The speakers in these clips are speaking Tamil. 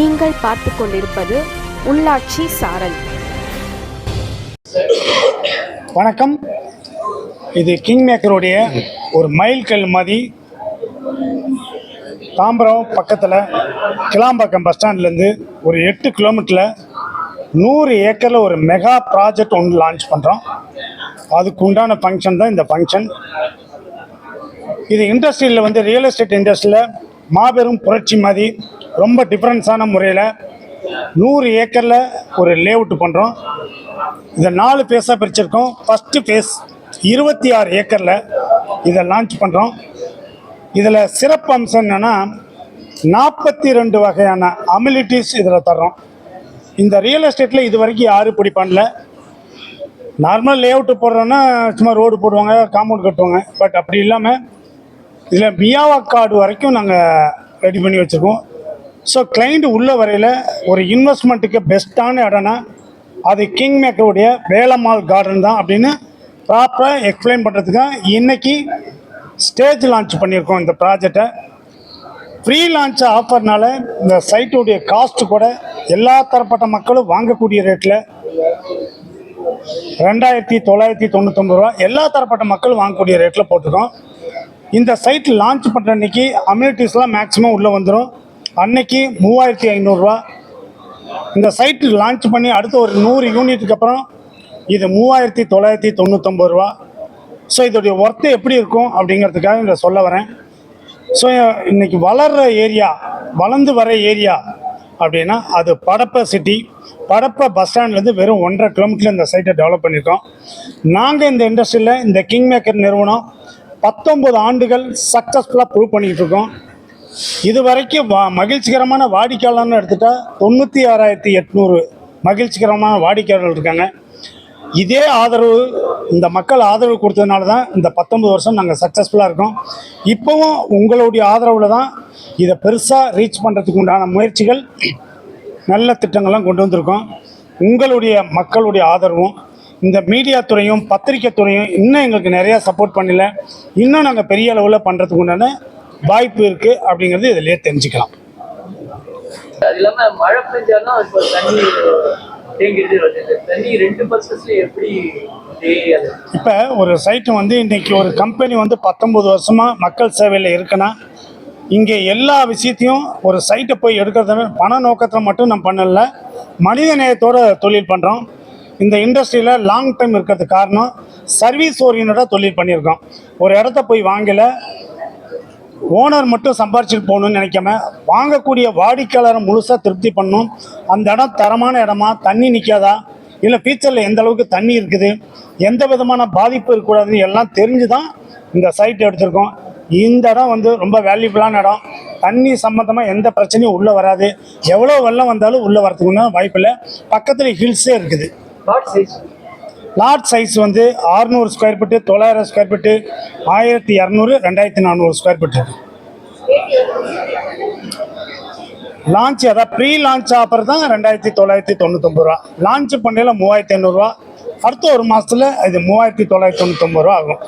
நீங்கள் பார்த்து கொண்டிருப்பது உள்ளாட்சி சாரல். வணக்கம். இது கிங் மேக்கருடைய ஒரு மைல்கல் மாதிரி தாம்பரம் பக்கத்தில் கிளாம்பாக்கம் பஸ் ஸ்டாண்ட்லேருந்து ஒரு எட்டு கிலோமீட்டரில் நூறு ஏக்கரில் ஒரு மெகா ப்ராஜெக்ட் ஒன்று லான்ச் பண்ணுறோம் அதுக்கு உண்டான ஃபங்க்ஷன் தான் இந்த ஃபங்க்ஷன் இது இண்டஸ்ட்ரியில் வந்து ரியல் எஸ்டேட் இண்டஸ்ட்ரியில் மாபெரும் புரட்சி மாதிரி ரொம்ப டிஃப்ரென்ஸான முறையில் நூறு ஏக்கரில் ஒரு லேஅவுட் பண்ணுறோம் இதை நாலு ஃபேஸாக பிரிச்சிருக்கோம். ஃபஸ்ட்டு ஃபேஸ் இருபத்தி ஆறு ஏக்கரில் இதை லான்ச் பண்ணுறோம் இதில் சிறப்பு அம்சம் என்னென்னா நாற்பத்தி ரெண்டு வகையான அமிலிட்டிஸ் இதில் தர்றோம். இந்த ரியல் எஸ்டேட்டில் இது வரைக்கும் யாரும் இப்படி பண்ணல. நார்மல் லேஅவுட்டு போடுறோன்னா சும்மா ரோடு போடுவாங்க காம்பவுண்ட் கட்டுவாங்க. பட் அப்படி இல்லாமல் இதில் மியாவா கார்டு வரைக்கும் நாங்கள் ரெடி பண்ணி வச்சுருக்கோம். ஸோ கிளைண்ட் உள்ள வரையில் ஒரு இன்வெஸ்ட்மெண்ட்டுக்கு பெஸ்ட்டான இடம்னா அது கிங் மேக்கருடைய வேலம்மாள் கார்டன் தான் அப்படின்னு ப்ராப்பராக எக்ஸ்பிளைன் பண்ணுறதுக்காக இன்றைக்கி ஸ்டேஜ் லான்ச் பண்ணியிருக்கோம் இந்த ப்ராஜெக்டை ஃப்ரீ லான்ச் ஆஃபர்னால இந்த சைட்டுடைய காஸ்ட் கூட எல்லா தரப்பட்ட மக்களும் வாங்கக்கூடிய ரேட்டில் ரெண்டாயிரத்தி தொள்ளாயிரத்தி தொண்ணூத்தொம்பது ரூபா எல்லா தரப்பட்ட மக்களும் வாங்கக்கூடிய ரேட்டில் போட்டிருக்கோம். இந்த சைட் லான்ச் பண்ணுற அன்னைக்கு அம்யூனிட்டிஸ்லாம் மேக்ஸிமம் உள்ளே வந்துடும் அன்னைக்கு மூவாயிரத்தி ஐநூறுரூவா. இந்த சைட் லான்ச் பண்ணி அடுத்த ஒரு நூறு யூனிட்டுக்கு அப்புறம் இது மூவாயிரத்தி தொள்ளாயிரத்தி தொண்ணூத்தொம்பது ரூபா. ஸோ இதோடைய ஒர்த்து எப்படி இருக்கும் அப்படிங்கிறதுக்காக இதை சொல்ல வரேன். ஸோ இன்னைக்கு வளர்கிற ஏரியா வளர்ந்து வர ஏரியா அப்படின்னா அது படப்பை சிட்டி படப்பை பஸ் ஸ்டாண்ட்லேருந்து வெறும் ஒன்றரை கிலோமீட்டரில் இந்த சைட்டை டெவலப் பண்ணியிருக்கோம். நாங்கள் இந்த இண்டஸ்ட்ரியில் இந்த கிங் மேக்கர் நிறுவனம் பத்தொம்பது ஆண்டுகள் சக்ஸஸ்ஃபுல்லாக ப்ரூவ் பண்ணிக்கிட்டு இருக்கோம். இது வரைக்கும் வா மகிழ்ச்சிகரமான வாடிக்கையாளர்னு எடுத்துட்டால் தொண்ணூற்றி ஆறாயிரத்தி எட்நூறு மகிழ்ச்சிகரமான வாடிக்கையாளர்கள் இருக்காங்க. இதே ஆதரவு இந்த மக்கள் ஆதரவு கொடுத்ததுனால தான் இந்த பத்தொன்பது வருஷம் நாங்கள் சக்ஸஸ்ஃபுல்லாக இருக்கோம். இப்போவும் உங்களுடைய ஆதரவில் தான் இதை பெருசாக ரீச் பண்ணுறதுக்கு உண்டான முயற்சிகள் நல்ல திட்டங்கள்லாம் கொண்டு வந்திருக்கோம். உங்களுடைய மக்களுடைய ஆதரவும் இந்த மீடியா துறையும் பத்திரிக்கை துறையும் இன்னும் எங்களுக்கு நிறையா சப்போர்ட் பண்ணல. இன்னும் நாங்கள் பெரிய அளவில் பண்ணுறதுக்கு உண்டான வாய்ப்பு இருக்குது அப்படிங்கிறது இதிலே தெரிஞ்சுக்கலாம். அது மழை பெஞ்சாலும் இப்போ தண்ணி தேங்கிட்டு வருது தண்ணி ரெண்டு பர்சன்ட்ல எப்படி தேயாது இப்போ ஒரு சைட்டு வந்து இன்னைக்கு ஒரு கம்பெனி வந்து பத்தொம்பது வருஷமாக மக்கள் சேவையில் இருக்குன்னா இங்கே எல்லா விஷயத்தையும் ஒரு சைட்டை போய் எடுக்கிறத பண நோக்கத்தில் மட்டும் நம்ம பண்ணல மனித நேயத்தோட தொழில் பண்ணுறோம் இந்த இண்டஸ்ட்ரியில் லாங் டைம் இருக்கிறதுக்கு காரணம் சர்வீஸ் ஓரியன்டாக தொழில் பண்ணியிருக்கோம். ஒரு இடத்த போய் வாங்கலை ஓனர் மட்டும் சம்பாரிச்சுட்டு போகணும்னு நினைக்காம வாங்கக்கூடிய வாடிக்கையாளரை முழுசாக திருப்தி பண்ணும் அந்த இடம் தரமான இடமா தண்ணி நிற்காதா இல்லை ஃபியூச்சரில் எந்த அளவுக்கு தண்ணி இருக்குது? எந்த விதமான பாதிப்பு இருக்கக்கூடாதுன்னு எல்லாம் தெரிஞ்சு தான் இந்த சைட் எடுத்திருக்கோம். இந்த இடம் வந்து ரொம்ப வேல்யூபிளான இடம். தண்ணி சம்மந்தமாக எந்த பிரச்சனையும் உள்ளே வராது. எவ்வளோ வெள்ளம் வந்தாலும் உள்ளே வரதுக்குன்னு வாய்ப்பில்லை. பக்கத்தில் ஹில்ஸே இருக்குது. லாட் சைஸ் வந்து 600 ஸ்கொயர் ஃபீட்டு தொள்ளாயிரம் ஸ்கொயர் ஃபீட்டு ஆயிரத்தி இரநூறு ரெண்டாயிரத்தி நானூறு ஸ்கொயர் ஃபீட்டு லான்ச் அதாவது ப்ரீ லான்ச் ஆஃபர் தான் ரெண்டாயிரத்தி தொள்ளாயிரத்தி தொண்ணூத்தொம்பது ரூபா. லான்ச் பண்ணையில் மூவாயிரத்தி ஐநூறுரூவா அடுத்த ஒரு மாதத்தில் இது மூவாயிரத்தி தொள்ளாயிரத்தி தொண்ணூத்தொம்பது ரூபா ஆகும்.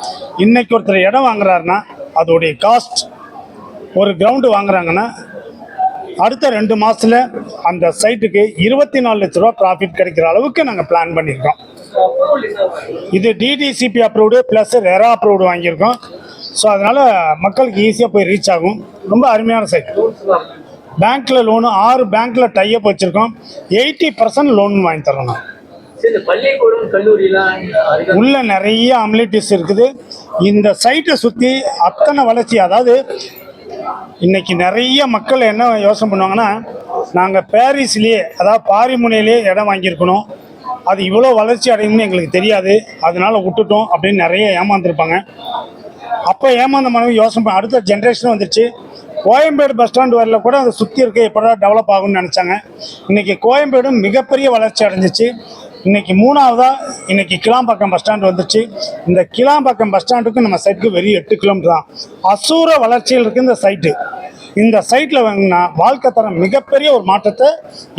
இன்னைக்கு ஒருத்தர் இடம் வாங்குறாருன்னா அதோடைய காஸ்ட் ஒரு கிரவுண்டு வாங்குறாங்கன்னா அடுத்த ரெண்டு மாதத்தில் அந்த சைட்டுக்கு இருபத்தி நாலு லட்ச ரூபா ப்ராஃபிட் கிடைக்கிற அளவுக்கு நாங்கள் பிளான் பண்ணியிருக்கோம். இது DTCP approved plus RERA approved வாங்கியிருக்கோம். ஸோ அதனால் மக்களுக்கு ஈஸியாக போய் ரீச் ஆகும். ரொம்ப அருமையான சைட் பேங்க்கில் லோனு ஆறு பேங்க்கில் டைப் வச்சுருக்கோம். எயிட்டி பர்சன்ட் லோன் வாங்கி தரோம் நான் உள்ள நிறைய அமிலிட்டிஸ் இருக்குது. இந்த சைட்டை சுற்றி அத்தனை வளர்ச்சி அதாவது இன்னைக்கு நிறைய மக்கள் என்ன யோசனை பண்ணுவாங்கன்னா நாங்கள் பாரிஸ்லேயே அதாவது பாரிமுனையிலே இடம் வாங்கியிருக்கணும். அது இவ்வளோ வளர்ச்சி அடையும்னு எங்களுக்கு தெரியாது. அதனால விட்டுட்டோம் அப்படின்னு நிறைய ஏமாந்துருப்பாங்க. அப்போ ஏமாந்த மனைவி யோசனை பண்ண அடுத்த ஜென்ரேஷன் வந்துருச்சு. கோயம்பேடு பஸ் ஸ்டாண்டு வரல கூட அதை சுற்றி இருக்க எப்படா டெவலப் ஆகும்னு நினச்சாங்க. இன்றைக்கி கோயம்பேடு மிகப்பெரிய வளர்ச்சி அடைஞ்சிச்சு. இன்றைக்கி மூணாவதாக இன்றைக்கி கிளாம்பாக்கம் பஸ் ஸ்டாண்டு வந்துச்சு இந்த கிளாம்பாக்கம் பஸ் ஸ்டாண்டுக்கு நம்ம சைட்டுக்கு வெறும் எட்டு கிலோமீட்டர் தான். அசூர வளர்ச்சியில் இருக்குது இந்த சைட்டு இந்த சைட்டில் வாங்கினா வாழ்க்கை தரம் மிகப்பெரிய ஒரு மாற்றத்தை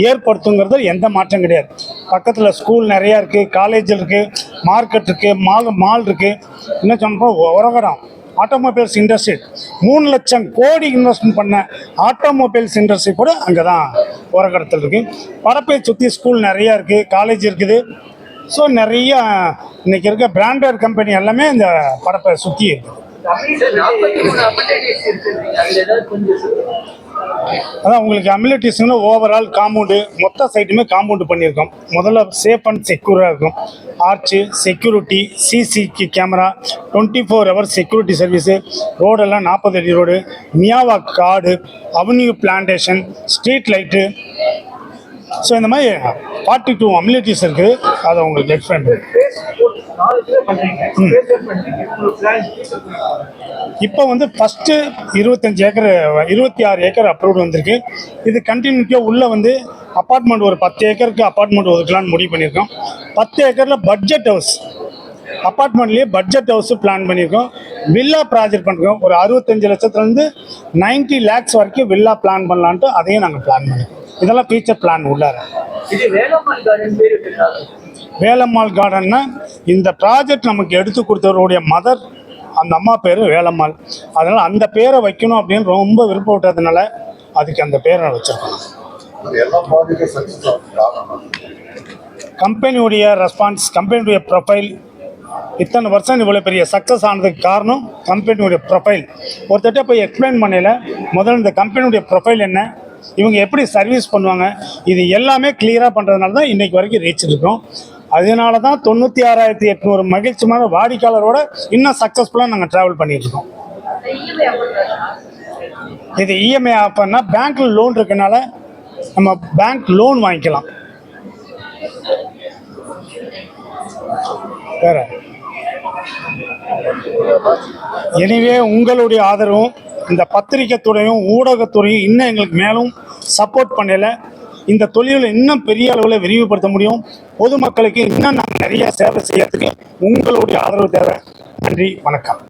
ஏற்படுத்துங்கிறது எந்த மாற்றம் கிடையாது. பக்கத்தில் ஸ்கூல் நிறையா இருக்குது காலேஜ் இருக்குது மார்க்கெட் இருக்குது மால் மால் இருக்குது இன்னும் சொன்னப்போ உரகடம் ஆட்டோமொபைல்ஸ் இண்டஸ்ட்ரி மூணு லட்சம் கோடி இன்வெஸ்ட்மெண்ட் பண்ண ஆட்டோமொபைல்ஸ் இண்டஸ்ட்ரி கூட அங்கே தான் உரகடத்தில் இருக்குது பரப்பை சுற்றி ஸ்கூல் நிறையா இருக்குது காலேஜ் இருக்குது. ஸோ நிறைய இன்றைக்கி இருக்க பிராண்டட் கம்பெனி எல்லாமே இந்த பரப்பை சுற்றி இருக்குது. அதான் உங்களுக்கு அமிலிட்டிஸ்னா ஓவரால் காம்பவுண்டு மொத்த சைட்டுமே காம்பவுண்டு பண்ணியிருக்கோம். முதல்ல சேஃப் அண்ட் செக்யூராக இருக்கும். Arch security CC camera twenty four hour security service ரோடெல்லாம் நாற்பது அடி ரோடு மியாவா காடு avenue plantation street light so இந்த மாதிரி ஃபார்ட்டி டூ அமிலிட்டிஸ் இருக்குது அதை உங்களுக்கு எக்ஸ்பிளைன் பண்ணுறேன் இப்போ வந்து ஃபஸ்ட்டு இருபத்தஞ்சி ஏக்கர் இருபத்தி ஆறு ஏக்கர் அப்ரூவ்டு வந்திருக்கு. இது கண்டினியூட்டியாக உள்ளே வந்து அப்பார்ட்மெண்ட் ஒரு பத்து ஏக்கருக்கு அப்பார்ட்மெண்ட் ஒதுக்கலான்னு முடிவு பண்ணியிருக்கோம். பத்து ஏக்கரில் பட்ஜெட் ஹவுஸ் அப்பார்ட்மெண்ட்லேயே பட்ஜெட் ஹவுஸு பிளான் பண்ணியிருக்கோம். வில்லா ப்ராஜெக்ட் பண்ணிருக்கோம் ஒரு அறுபத்தஞ்சு லட்சத்துலேருந்து 90 லேக்ஸ் வரைக்கும் வில்லா பிளான் பண்ணலான்ட்டு அதையும் நாங்கள் பிளான் பண்ணியிருக்கோம். இதெல்லாம் ஃபியூச்சர் பிளான் உள்ளார. வேலம்மாள் கார்டன்னா இந்த ப்ராஜெக்ட் நமக்கு எடுத்து கொடுத்தவருடைய மதர் அந்த அம்மா பேர் வேலம்மாள். அதனால் அந்த பேரை வைக்கணும் அப்படின்னு ரொம்ப விருப்பப்பட்டதுனால அதுக்கு அந்த பேரை வச்சுருக்கோம் கம்பெனியுடைய ரெஸ்பான்ஸ் கம்பெனியுடைய ப்ரொஃபைல் இத்தனை வருஷம் இவ்வளோ பெரிய சக்ஸஸ் ஆனதுக்கு காரணம் கம்பெனியுடைய ப்ரொஃபைல் ஒருத்தட்ட போய் எக்ஸ்பிளைன் பண்ணல முதல்ல இந்த கம்பெனியுடைய ப்ரொஃபைல் என்ன? இவங்க எப்படி சர்வீஸ் பண்ணுவாங்க இது எல்லாமே கிளியராக பண்ணுறதுனால தான் இன்றைக்கு வரைக்கும் ரீச் இருக்கும். அதனால தான் தொண்ணூற்றி ஆறாயிரத்தி எட்நூறு மகிழ்ச்சியான வாடிக்கையாளரோட இன்னும் சக்ஸஸ்ஃபுல்லாக நாங்கள் ட்ராவல் பண்ணிகிட்ருக்கோம் இது இஎம்ஐ ஆஃபர்னா பேங்க்கில் லோன் இருக்கனால நம்ம பேங்க் லோன் வாங்கிக்கலாம். வேற. எனவே உங்களுடைய ஆதரவும் இந்த பத்திரிக்கை துறையும் ஊடகத்துறையும் இன்னும் எங்களுக்கு மேலும் சப்போர்ட் பண்ணல. இந்த தொழிலை இன்னும் பெரிய அளவில் விரிவுபடுத்த முடியும். பொதுமக்களுக்கு இன்னும் நாங்கள் நிறைய சேவை செய்யறதுக்கு உங்களுடைய ஆதரவு தேவை. நன்றி வணக்கம்.